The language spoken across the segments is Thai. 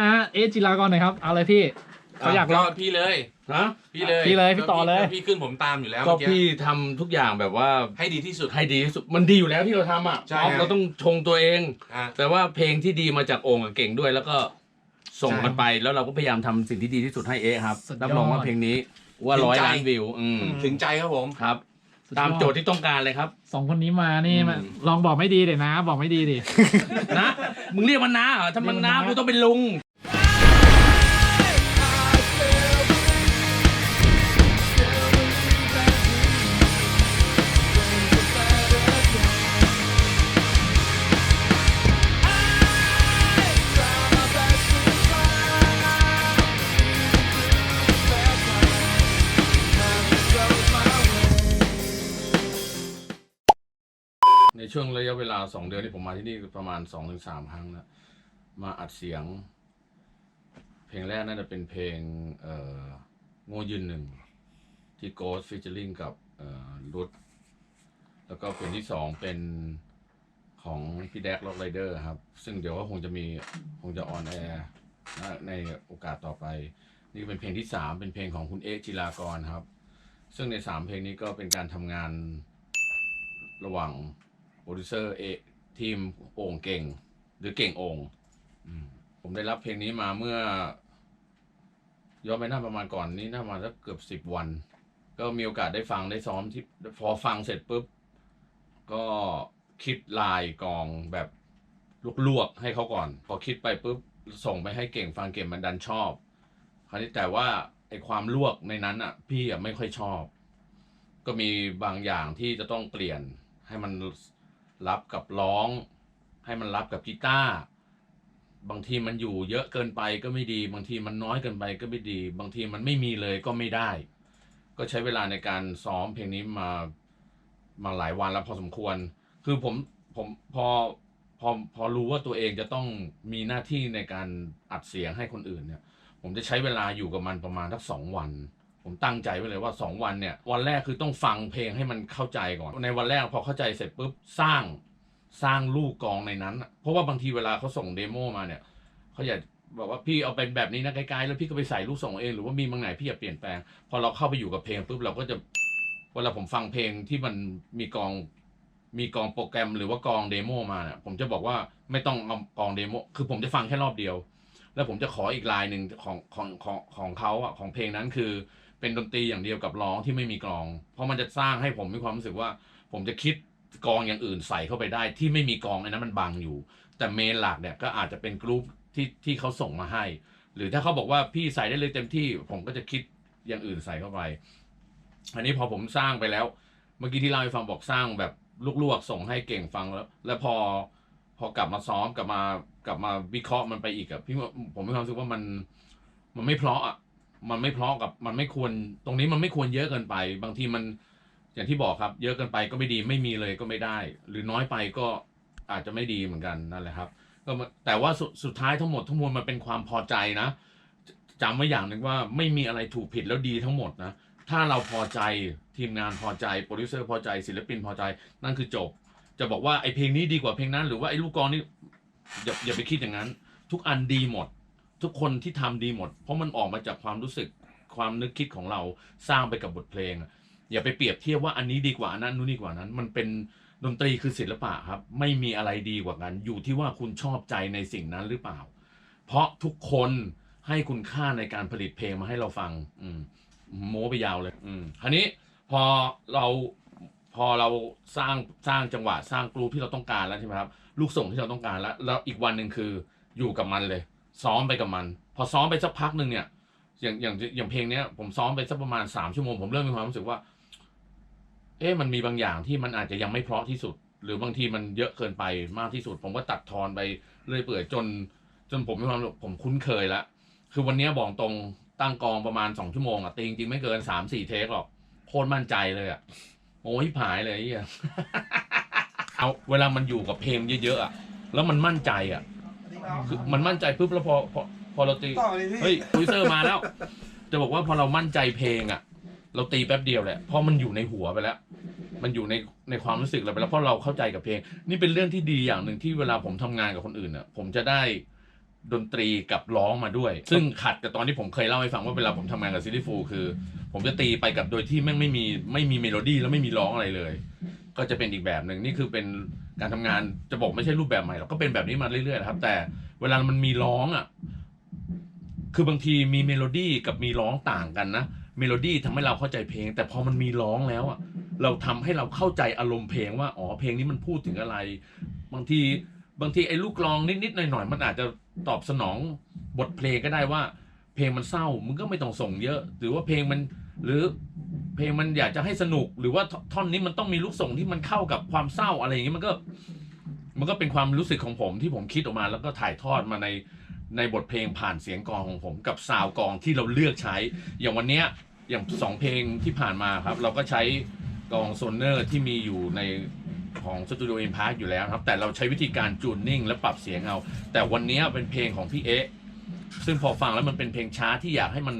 นะเอะจิรากรหน่อยครับเอาเลยพี่เขาอยากลก็อง พี่เลย ฮะพี่เลยพี่เลยพี่ต่อเลย พี่ขึ้นผมตามอยู่แล้วก็เมื่อกี้พี่ทำทุกอย่างแบบว่าให้ดีที่สุด ให้ดีที่สุดมันดีอยู่แล้วที่เราทำอะใช่เพราะครับ เราต้องชงตัวเอง อะ แต่ว่าเพลงที่ดีมาจากโองค์กับเก่งด้วย แล้วก็ส่งใช่กันไปแล้วเราก็พยายามทำสิ่งที่ดีที่สุดให้เอะครับสุดยอด รับรองว่าเพลงนี้ว่าถึงร้อยใจล้านวิว อืมถึงใจครับผม ครับ ตามโจทย์ที่ต้องการเลยครับ สองคนนี้มานี่อืมมาลองบอกไม่ดีเดี๋ยวนะ บอกไม่ดีดิ นะ มึงเรียกมันน้าเหรอถ้ามันน้าเรียกมันน้ากูต้องเป็นลุง ช่วงระยะเวลาสองเดือนที่ผมมาที่นี่ประมาณสองถึงสามครั้งนะมาอัดเสียง เพลงแรกน่าจะเป็นเพลงเอ่อโง่ยืนหนึ่งที่โกสฟิชเชอริงกับเอ่อรุดแล้วก็เพลงที่สองเป็นของพี่แดกล็อกไรเดอร์ครับ ซึ่งเดี๋ยวก็คงจะมีคงจะออนแอร์ในโอกาสต่อไป นี่เป็นเพลงที่สามเป็นเพลงของคุณเอะจิรากรครับ ซึ่งในสามเพลงนี้ก็เป็นการทำงานระหว่าง โปรดิวเซอร์เอทีมโอ่งเก่ง หรือเก่งโอ่งผมได้รับเพลงนี้มาเมื่อ ย้อนไปหน้าประมาณก่อนนี้น่ามาสักเกือบสิบวัน ก็มีโอกาสได้ฟังได้ซ้อมที่พอฟังเสร็จปุ๊บ ก็คิดลายกองแบบลวกๆให้เขาก่อน พอคิดไปปุ๊บส่งไปให้เก่งฟังเก่งมันดันชอบ คราวนี้แต่ว่าไอความลวกในนั้นอะ พี่อะไม่ค่อยชอบ ก็มีบางอย่างที่จะต้องเปลี่ยนให้มัน รับกับร้อง ให้มันรับกับกีตาร์บางทีมันอยู่เยอะเกินไปก็ไม่ดี บางทีมันน้อยเกินไปก็ไม่ดี บางทีมันไม่มีเลยก็ไม่ได้ ก็ใช้เวลาในการซ้อมเพลงนี้มามาหลายวันแล้วพอสมควร คือผมผมพอพอพอรู้ว่าตัวเองจะต้องมีหน้าที่ในการอัดเสียงให้คนอื่นเนี่ย ผมจะใช้เวลาอยู่กับมันประมาณสักสองวัน ผมตั้งใจไว้เลยว่าสองวันเนี่ย วันแรกคือต้องฟังเพลงให้มันเข้าใจก่อน ในวันแรกพอเข้าใจเสร็จปุ๊บสร้างสร้างลูกกองในนั้น เพราะว่าบางทีเวลาเขาส่งเดโมมาเนี่ยเขาอยากบอกว่าพี่เอาเป็นแบบนี้นะไกลๆแล้วพี่ก็ไปใส่ลูกส่งเองหรือว่ามีบางไหนพี่อยากเปลี่ยนแปลง พอเราเข้าไปอยู่กับเพลงปุ๊บเราก็จะเวลาผมฟังเพลงที่มันมีกองมีกองโปรแกรมหรือว่ากองเดโมมาเนี่ยผมจะบอกว่าไม่ต้องเอากองเดโมคือผมจะฟังแค่รอบเดียว แล้วผมจะขออีกลายหนึ่งของของของของเขาอะของเพลงนั้นคือ เป็นดนตรีอย่างเดียวกับร้องที่ไม่มีกลอง เพราะมันจะสร้างให้ผมมีความรู้สึกว่า ผมจะคิดกลองอย่างอื่นใส่เข้าไปได้ ที่ไม่มีกลองอ้นั้นมันบังอยู่ แต่เมนหลักเนี่ยก็อาจจะเป็นกรุ๊ปที่ที่เขาส่งมาให้ หรือถ้าเขาบอกว่าพี่ใส่ได้เลยเต็มที่ ผมก็จะคิดอย่างอื่นใส่เข้าไป อันนี้พอผมสร้างไปแล้ว เมื่อกี้ที่เล่าให้ฟังบอกสร้างแบบลวกๆส่งให้เก่งฟังแล้ว แล้วพอพอกลับมาซ้อมกลับมากลับมาวิเคราะห์มันไปอีกอะพี่ผมมีความรู้สึกว่ามันมันไม่เพราะอะ มันไม่เพราะกับมันไม่ควร ตรงนี้มันไม่ควรเยอะเกินไป บางทีมันอย่างที่บอกครับ เยอะเกินไปก็ไม่ดีไม่มีเลยก็ไม่ได้ หรือน้อยไปก็อาจจะไม่ดีเหมือนกันนั่นแหละครับ ก็แต่ว่าสุดสุดท้ายทั้งหมดทั้งมวลมันเป็นความพอใจนะจำไว้อย่างหนึ่งว่าไม่มีอะไรถูกผิดแล้วดีทั้งหมดนะถ้าเราพอใจทีมงานพอใจโปรดิวเซอร์พอใจศิลปินพอใจนั่นคือจบ จะบอกว่าไอ้เพลงนี้ดีกว่าเพลงนั้น หรือว่าไอ้ลูกกลองนี่อย่าอย่าไปคิดอย่างนั้น ทุกอันดีหมด ทุกคนที่ทำดีหมด เพราะมันออกมาจากความรู้สึกความนึกคิดของเราสร้างไปกับบทเพลง อย่าไปเปรียบเทียบว่าอันนี้ดีกว่าอันนั้นนู้นดีกว่านั้น มันเป็นดนตรีคือศิลปะครับ ไม่มีอะไรดีกว่ากัน อยู่ที่ว่าคุณชอบใจในสิ่งนั้นหรือเปล่า เพราะทุกคนให้คุณค่าในการผลิตเพลงมาให้เราฟัง อืมโม้ไปยาวเลย อืมคราวนี้พอเราพอเราสร้างสร้างจังหวะสร้างกรูที่เราต้องการแล้วใช่ไหมครับ ลูกส่งที่เราต้องการแล้ว แล้วอีกวันหนึ่งคืออยู่กับมันเลย ซ้อมไปกับมัน พอซ้อมไปสักพักหนึ่งเนี่ย อย่างอย่างอย่างเพลงเนี้ย ผมซ้อมไปสักประมาณสามชั่วโมงผมเริ่มมีความรู้สึกว่า เอ๊ะมันมีบางอย่างที่มันอาจจะยังไม่เพราะที่สุด หรือบางทีมันเยอะเกินไปมากที่สุด ผมก็ตัดทอนไปเรื่อยเปื่อยจน จนผมมีความรู้ผมคุ้นเคยล้วคือวันนี้บอกตรงตั้งกองประมาณสองชั่วโมงอะตีจริงๆไม่เกินสามสี่เทคหรอกโคตรมั่นใจเลยอะโอ้ยผายเลยไอ้เฮียเอาเวลามันอยู่กับเพลงเยอะๆอะแล้วมันมั่นใจอะ คือมันมั่นใจปุ๊บแล้วพอพอพอเราตีต่อเลยพี่เฮ้ยโปรดิวเซอร์มาแล้ว จะบอกว่าพอเรามั่นใจเพลงอะเราตีแป๊บเดียวแหละเพราะมันอยู่ในหัวไปแล้ว มันอยู่ในในความรู้สึกเราไปแล้วเพราะเราเข้าใจกับเพลง นี่เป็นเรื่องที่ดีอย่างหนึ่งที่เวลาผมทำงานกับคนอื่นอะผมจะได้ดนตรีกับร้องมาด้วย ซึ่งขัดกับตอนที่ผมเคยเล่าให้ฟังว่าเวลาผมทำงานกับซิลิฟูคือ ผมจะตีไปกับโดยที่แม่งไม่มีไม่มีเมโลดี้แล้วไม่มีร้องอะไรเลย ก็จะเป็นอีกแบบหนึ่งนี่คือเป็นการทำงานจะบอกไม่ใช่รูปแบบใหม่หรอกก็เป็นแบบนี้มาเรื่อยๆนะครับ แต่เวลามันมีร้องอะคือบางทีมีเมโลดี้กับมีร้องต่างกันนะเมโลดี้ทำให้เราเข้าใจเพลง แต่พอมันมีร้องแล้วอะเราทำให้เราเข้าใจอารมณ์เพลงว่าอ๋อเพลงนี้มันพูดถึงอะไร บางทีบางทีไอ้ลูกกลองนิดๆหน่อยๆมันอาจจะตอบสนองบทเพลงก็ได้ว่า เพลงมันเศร้ามึงก็ไม่ต้องส่งเยอะ หรือว่าเพลงมันหรือ เพลงมันอยากจะให้สนุกหรือว่าท่อนนี้มันต้องมีลูกส่งที่มันเข้ากับความเศร้าอะไรอย่างนี้มันก็ มันก็เป็นความรู้สึกของผมที่ผมคิดออกมา แล้วก็ถ่ายทอดมาในในบทเพลงผ่านเสียงกลองของผมกับซาวกลองที่เราเลือกใช้ อย่างวันเนี้ยอย่างสองเพลงที่ผ่านมาครับ เราก็ใช้กลองโซนเนอร์ที่มีอยู่ในของสตูดิโอเอ็นพาร์อยู่แล้วครับ แต่เราใช้วิธีการจูนนิ่ง และปรับเสียงเอา แต่วันนี้เป็นเพลงของพี่เอ๊ะซึ่งพอฟังแล้วมันเป็นเพลงช้าที่อยากให้มัน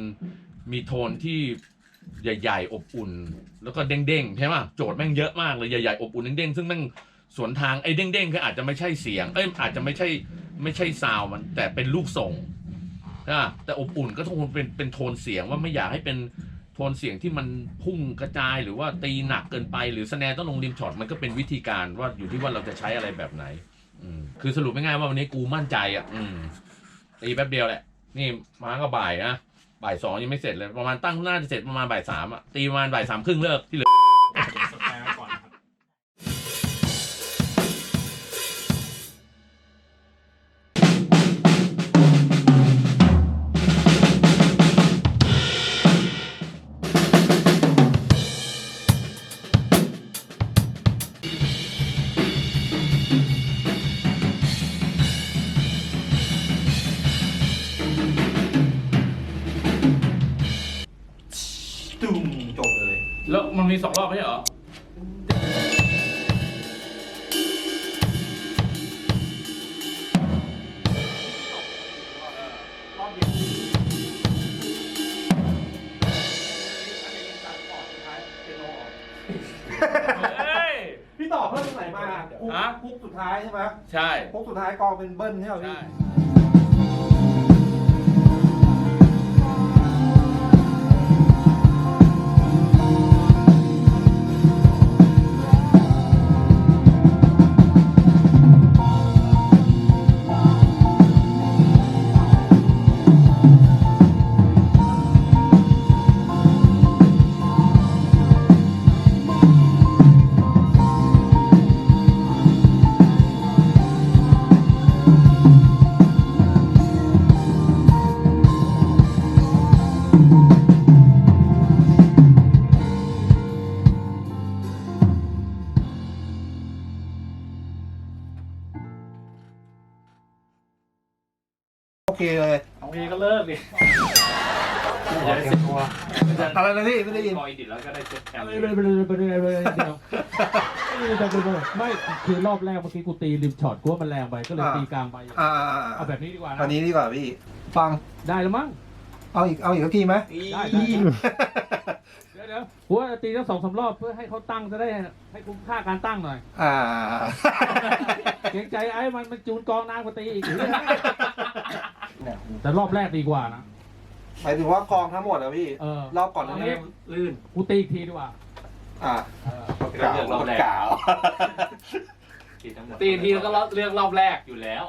มีโทนที่ ใหญ่ ๆ อบอุ่น แล้วก็เด้งๆใช่ไหมโจทย์แม่งเยอะมากเลยใหญ่ๆอบอุ่นเด้งๆซึ่งแม่งสวนทางไอ้เด้งๆคืออาจจะไม่ใช่เสียงเอ้ยอาจจะไม่ใช่ไม่ใช่ซาวมันแต่เป็นลูกส่งนะแต่อบอุ่นก็ต้องเป็นเป็นโทนเสียงว่าไม่อยากให้เป็นโทนเสียงที่มันพุ่งกระจายหรือว่าตีหนักเกินไปหรือสแนร์ต้องลงริมช็อตมันก็เป็นวิธีการว่าอยู่ที่ว่าเราจะใช้อะไรแบบไหนคือสรุปง่ายๆว่าวันนี้กูมั่นใจอะอืมตีแป๊บเดียวแหละ นี่มาก็บ่ายนะ บ่ายสองยังไม่เสร็จเลยประมาณตั้งหน้าจะเสร็จประมาณบ่ายสามอะตีประมาณบ่ายสามครึ่งเลิกที่เหลือ มันมีสองรอบไม่ใช่เหรอพี่ต่อเพิ่มตรงไหนมาคุกฮะ คุกสุดท้ายใช่ไหมใช่ คุกสุดท้ายกองเป็นเบิ้ลใช่ไหมพี่ ใช่ โอเคเลยโอเคก็เลิกดิอะไรนะพี่ไม่ได้ยินพออีดิทแล้วก็ได้เซ็ตแคมไม่ไม่ไม่ไม่ไม่ไม่ไม่เดี๋ยวไม่คือรอบแรกเมื่อกี้กูตีริมช็อตกูว่ามันแรงไปก็เลยตีกลางไป อ่าเอาแบบนี้ดีกว่านะอันนี้ดีกว่าพี่ ฟังได้แล้วมั้ง เอาอีกเอาอีกสักทีไหมได้ได้เดี๋ยวเดี๋ยวกูว่าตีทั้งสองสามรอบเพื่อให้เขาตั้งจะได้ให้คุ้มค่าการตั้งหน่อย อ่าเกรงใจไอ้มันมันจูนกองนานกว่าตีอีกแต่รอบแรกดีกว่านะหมายถึงว่ากองทั้งหมดอะพี่เออรอบก่อนนั้นเางี้ลื่นกูตีอีกทีดีกว่า อ่าเออกล่าวรอบกล่าวตีทั้งหมดตีทีแล้วก็เลือกรอบแรกอยู่แล้ว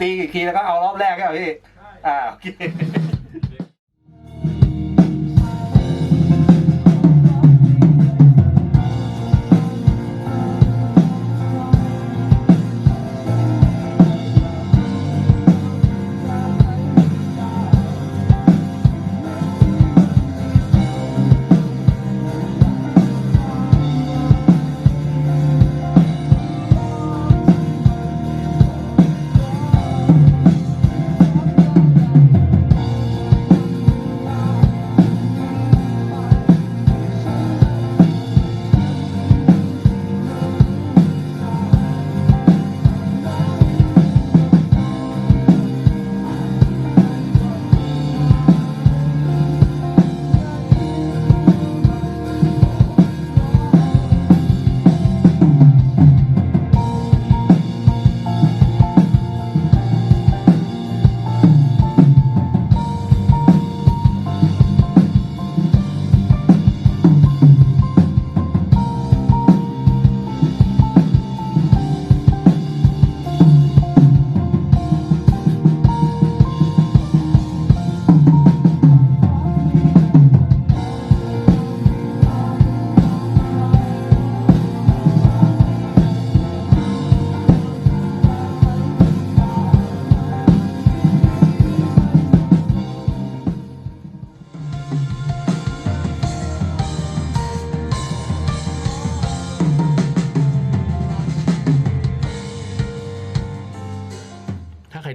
ตีกี่ทีแล้วก็เอารอบแรกใช่ไหมพี่ อ่าโอเค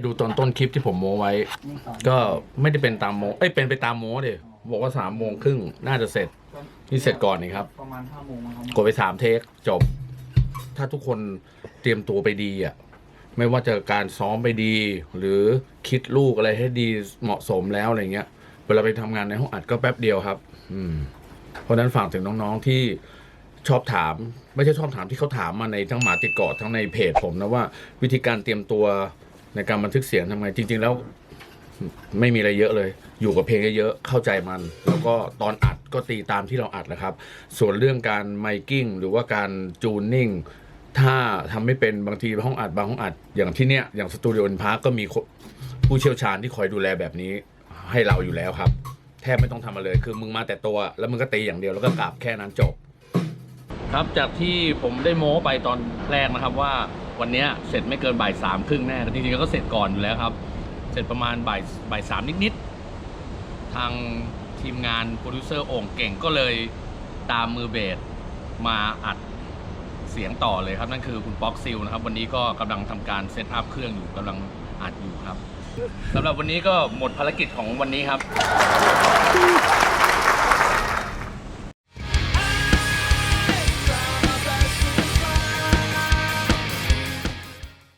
ลิปที่ผมโม้ไว้ ก็ไม่ได้เป็นตามโม้เอ้ยเป็นไปตามโม้ดิบอกว่าสามโมงครึ่งน่าจะเสร็จ นี่เสร็จก่อนนี่ครับ ประมาณห้าโมงนะครับกดไปสามเทคจบ ถ้าทุกคนเตรียมตัวไปดีอะ ไม่ว่าจะการซ้อมไปดี หรือคิดลูกอะไรให้ดีเหมาะสมแล้วอะไรเงี้ย เวลาไปทำงานในห้องอัดก็แป๊บเดียวครับ อืม เพราะฉะนั้นฝากถึงน้องๆที่ชอบถาม ไม่ใช่ชอบถามที่เขาถามมาในทั้งหมาติดเกาะทั้งในเพจผมนะว่า วิธีการเตรียมตัว ในการบันทึกเสียงทำไงจริง ๆ แล้วไม่มีอะไรเยอะเลย อยู่กับเพลงเยอะๆเข้าใจมัน แล้วก็ตอนอัดก็ตีตามที่เราอัดนะครับ ส่วนเรื่องการไมกิ้งหรือว่าการจูนนิ่งถ้าทำไม่เป็นบางทีห้องอัดบางห้องอัด อย่างที่เนี้ยอย่างสตูดิโออินพาร์ก็มีผู้เชี่ยวชาญที่คอยดูแลแบบนี้ให้เราอยู่แล้วครับ แทบไม่ต้องทำอะไรเลยคือมึงมาแต่ตัว แล้วมึงก็ตีอย่างเดียวแล้วก็กลับแค่นั้นจบ ครับจากที่ผมได้โม้ไปตอนแรกนะครับว่า วันนี้เสร็จไม่เกินบ่ายสามครึ่งแน่แต่จริงๆก็เสร็จก่อนอยู่แล้วครับ เสร็จประมาณบ่ายบ่ายสามนิดๆทางทีมงานโปรดิวเซอร์โอ่งเก่งก็เลยตามมือเบสมาอัดเสียงต่อเลยครับ นั่นคือคุณป๊อกซิลนะครับ วันนี้ก็กำลังทำการเซตอัพเครื่องอยู่กำลังอัดอยู่ครับสำหรับวันนี้ก็หมดภารกิจของวันนี้ครับ